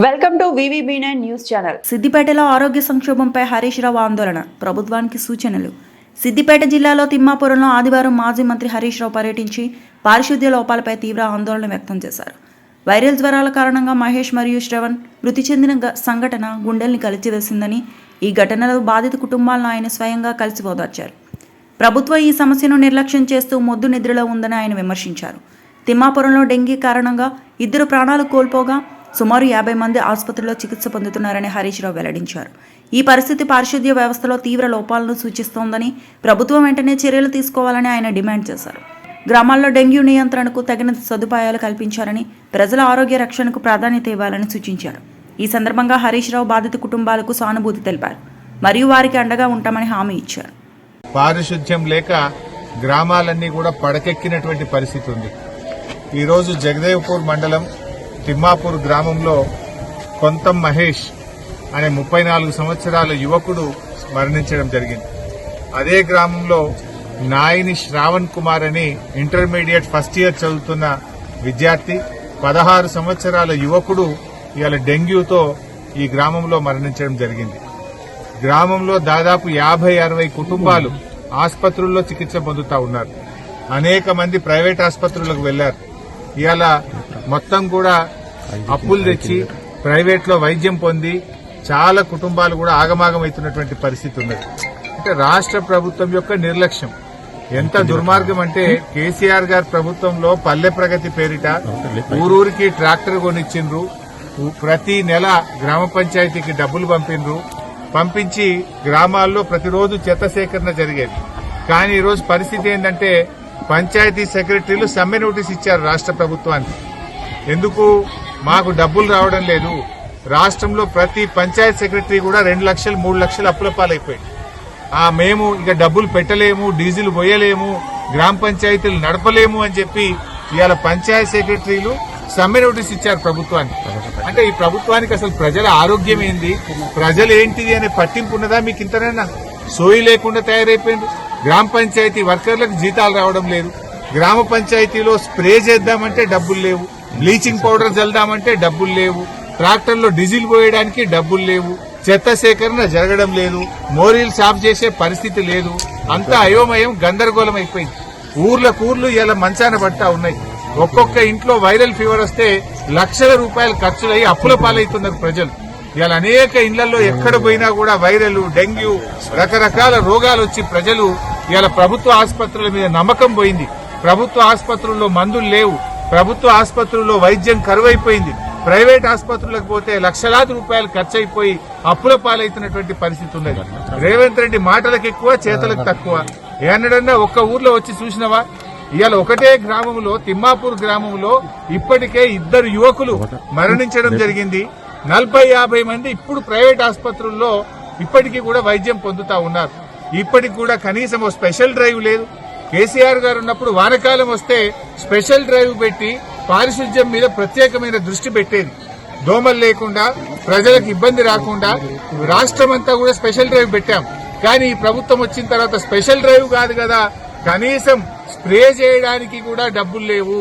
Welcome to VVB nine news channel సిద్దిపేటలో ఆరోగ్య సంక్షోభంపై హరీష్ రావు ఆందోళన. ప్రభుత్వానికి సూచనలు. సిద్దిపేట జిల్లాలో తిమ్మాపురంలో ఆదివారం మాజీ మంత్రి హరీష్ రావు పర్యటించి పారిశుద్ధ్య లోపాలపై తీవ్ర ఆందోళన వ్యక్తం చేశారు. వైరల్ జ్వరాల కారణంగా మహేష్ మరియు శ్రవణ్ మృతి చెందిన గ- సంఘటన గుండెల్ని కలిచివేసిందని ఈ ఘటనలో బాధిత కుటుంబాలను ఆయన స్వయంగా కలిసి ఓదార్చారు. ప్రభుత్వం ఈ సమస్యను నిర్లక్ష్యం చేస్తూ మొద్దు నిద్రలో ఉందని ఆయన విమర్శించారు. తిమ్మాపురంలో డెంగీ కారణంగా ఇద్దరు ప్రాణాలు కోల్పోగా సుమారు యాభై మంది ఆసుపత్రిలో చికిత్స పొందుతున్నారని హరీష్ రావు వెల్లడించారు. ఈ పరిస్థితి పారిశుద్ధ్య వ్యవస్థలో తీవ్ర లోపాలను సూచిస్తోందని ప్రభుత్వం వెంటనే చర్యలు తీసుకోవాలని ఆయన డిమాండ్ చేశారు. గ్రామాల్లో డెంగ్యూ నియంత్రణకు తగిన సదుపాయాలు కల్పించాలని ప్రజల ఆరోగ్య రక్షణకు ప్రాధాన్యత ఇవ్వాలని సూచించారు. ఈ సందర్భంగా హరీష్ రావు బాధిత కుటుంబాలకు సానుభూతి తెలిపారు. మరియు వారికి అండగా ఉంటామని హామీ ఇచ్చారు. పారిశుద్ధ్యం లేక గ్రామాలన్నీ కూడా పడకెక్కినటువంటి పరిస్థితి ఉంది. ఈరోజు జగదేవ్పూర్ మండలం తిమ్మాపూర్ గ్రామంలో కొంతం మహేష్ అనే ముప్పై నాలుగు సంవత్సరాల యువకుడు మరణించడం జరిగింది. అదే గ్రామంలో నాయిని శ్రావణ్ కుమార్ అని ఇంటర్మీడియట్ ఫస్ట్ ఇయర్ చదువుతున్న విద్యార్థి పదహారు సంవత్సరాల యువకుడు ఇవాళ డెంగ్యూతో ఈ గ్రామంలో మరణించడం జరిగింది. గ్రామంలో దాదాపు యాభై అరవై కుటుంబాలు ఆసుపత్రుల్లో చికిత్స పొందుతా ఉన్నారు. అనేక మంది ప్రైవేట్ ఆసుపత్రులకు వెళ్ళారు ఇవాళ మొత్తం కూడా అప్పులు తెచ్చి ప్రైవేట్లో వైద్యం పొంది చాలా కుటుంబాలు కూడా ఆగమాగమవుతున్నటువంటి పరిస్థితి ఉన్నది. అంటే రాష్ట్ర ప్రభుత్వం యొక్క నిర్లక్ష్యం. ఎంత దుర్మార్గం అంటే కేసీఆర్ గారి ప్రభుత్వంలో పల్లె ప్రగతి పేరిట ఊరూరికి ట్రాక్టర్ కొనిచ్చిండ్రు. ప్రతి నెల గ్రామ పంచాయతీకి డబ్బులు పంపిండ్రు. పంపించి గ్రామాల్లో ప్రతిరోజు చెత్త సేకరణ జరిగేది. కానీ ఈరోజు పరిస్థితి ఏంటంటే పంచాయతీ సెక్రటరీలు సమ్మె నోటీస్ ఇచ్చారు రాష్ట్ర ప్రభుత్వానికి. ఎందుకు? మాకు డబ్బులు రావడం లేదు. రాష్ట్రంలో ప్రతి పంచాయత్ సెక్రటరీ కూడా రెండు లక్షలు మూడు లక్షలు అప్పుల పాలైపోయింది. ఆ మేము ఇక డబ్బులు పెట్టలేము డీజిల్ పోయలేము గ్రామ పంచాయతీలు నడపలేము అని చెప్పి ఇవాళ పంచాయత్ సెక్రటరీలు సమ్మె నోటీస్ ఇచ్చారు ప్రభుత్వానికి. అంటే ఈ ప్రభుత్వానికి అసలు ప్రజల ఆరోగ్యం ఏంది? ప్రజలు ఏంటిది అనే పట్టింపు ఉన్నదా మీకు ఇంతనైనా? సోయి లేకుండా తయారైపోయింది. గ్రామ పంచాయతీ వర్కర్లకు జీతాలు రావడం లేదు. గ్రామ పంచాయతీలో స్ప్రే చేద్దామంటే డబ్బులు లేవు. బ్లీచింగ్ పౌడర్ చల్దామంటే డబ్బులు లేవు. ట్రాక్టర్లో డీజిల్ పోయడానికి డబ్బులు లేవు. చెత్త సేకరణ జరగడం లేదు. మోరీలు సాఫ్ చేసే పరిస్థితి లేదు. అంతా అయోమయం గందరగోళం అయిపోయింది. ఊర్ల ఊర్లు ఇలా మంచాన పట్టా ఉన్నాయి. ఒక్కొక్క ఇంట్లో వైరల్ ఫీవర్ వస్తే లక్షల రూపాయలు ఖర్చులయ్యి అప్పుల పాలవుతున్నారు ప్రజలు. ఇలా అనేక ఇళ్ళలో ఎక్కడ పోయినా కూడా వైరల్ డెంగ్యూ రకరకాల రోగాలు వచ్చి ప్రజలు ఇవాళ ప్రభుత్వ ఆసుపత్రుల మీద నమ్మకం పోయింది. ప్రభుత్వ ఆసుపత్రుల్లో మందులు లేవు. ప్రభుత్వ ఆసుపత్రుల్లో వైద్యం కరువైపోయింది. ప్రైవేట్ ఆసుపత్రులకు పోతే లక్షలాది రూపాయలు ఖర్చు అయిపోయి అప్పుల పాలైతున్నటువంటి పరిస్థితి ఉన్నది. రేవంత్ రెడ్డి మాటలకు ఎక్కువ చేతలకు తక్కువ. ఏనడన్నా ఒక్క ఊర్లో వచ్చి చూసినవా? ఇవాళ ఒకటే గ్రామంలో తిమ్మాపూర్ గ్రామంలో ఇప్పటికే ఇద్దరు యువకులు మరణించడం జరిగింది. నలభై యాభై మంది ఇప్పుడు ప్రైవేట్ ఆసుపత్రుల్లో ఇప్పటికీ కూడా వైద్యం పొందుతా ఉన్నారు. ఇప్పటికి కూడా కనీసం ఓ స్పెషల్ డ్రైవ్ లేదు. కేసీఆర్ గారు ఉన్నప్పుడు వానకాలం వస్తే స్పెషల్ డ్రైవ్ పెట్టి పారిశుధ్యం మీద ప్రత్యేకమైన దృష్టి పెట్టేది. దోమలు లేకుండా ప్రజలకు ఇబ్బంది రాకుండా రాష్ట్రం అంతా కూడా స్పెషల్ డ్రైవ్ పెట్టాం. కానీ ఈ ప్రభుత్వం వచ్చిన తర్వాత స్పెషల్ డ్రైవ్ కాదు కదా. కనీసం స్ప్రే చేయడానికి కూడా డబ్బులు లేవు.